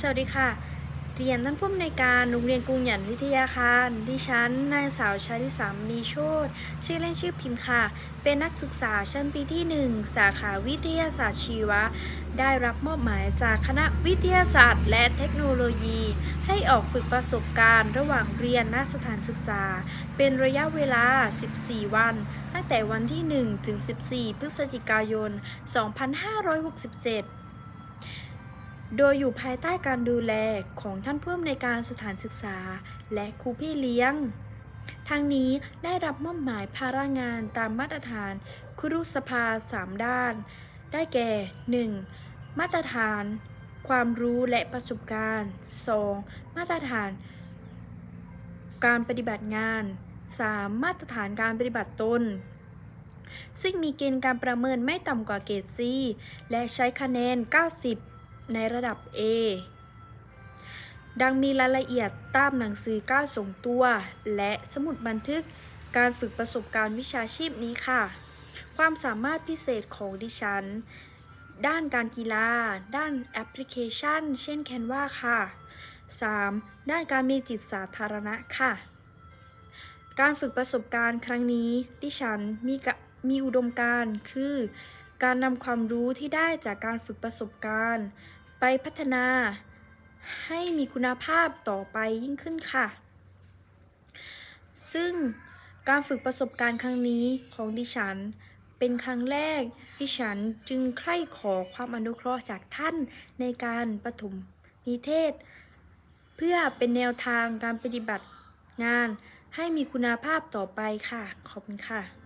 สวัสดีค่ะ เรียนท่านผู้อำนวยการโรงเรียนกรุงหยันวิทยาคาร ดิฉัน นางสาวชาลิสามีโชตชื่อเล่นชื่อพิมพ์ค่ะ เป็นนักศึกษาชั้นปีที่ 1 สาขาวิทยาศาสตร์ชีวะ ได้รับมอบหมายจากคณะวิทยาศาสตร์ และเทคโนโลยี ให้ออกฝึกประสบการณ์ ระหว่างเรียนณสถานศึกษา เป็นระยะเวลา 14 วัน ตั้งแต่วันที่ 1 ถึง 14 พฤศจิกายน 2567 โดยอยู่ภายใต้การดูแลของท่านผู้อำนวยการสถานศึกษา และครูพี่เลี้ยงทั้งนี้ได้รับมอบหมายภาระงานตามมาตรฐานครุสภา 3 ด้าน ได้แก่ 1. มาตรฐาน ความรู้และประสบการณ์ 2. มาตรฐาน การปฏิบัติงาน 3. มาตรฐานการปฏิบัติตนซึ่งมีเกณฑ์การประเมินไม่ต่ำกว่าเกรด C และใช้คะแนน 90 ในระดับ A ดังมีรายละเอียดตามหนังสือการส่งตัว และสมุดบันทึกการฝึกประสบการณ์วิชาชีพนี้ค่ะ ความสามารถพิเศษของดิฉัน ด้านการกีฬา ด้านแอปพลิเคชัน เช่น Canva ค่ะ 3. ด้านการมีจิตสาธารณะค่ะ การฝึกประสบการณ์ครั้งนี้ ดิฉันมีกมีอุดมการณ์คือ การนำความรู้ที่ได้จากการฝึกประสบการณ์ ไปพัฒนาให้มีคุณภาพต่อไปยิ่งขึ้นค่ะ ซึ่งการฝึกประสบการณ์ครั้งนี้ของดิฉัน เป็นครั้งแรกดิฉันจึงใคร่ขอความอนุเคราะห์จากท่านในการปฐมนิเทศ เพื่อเป็นแนวทางการปฏิบัติงานให้มีคุณภาพต่อไปค่ะ ขอบคุณค่ะ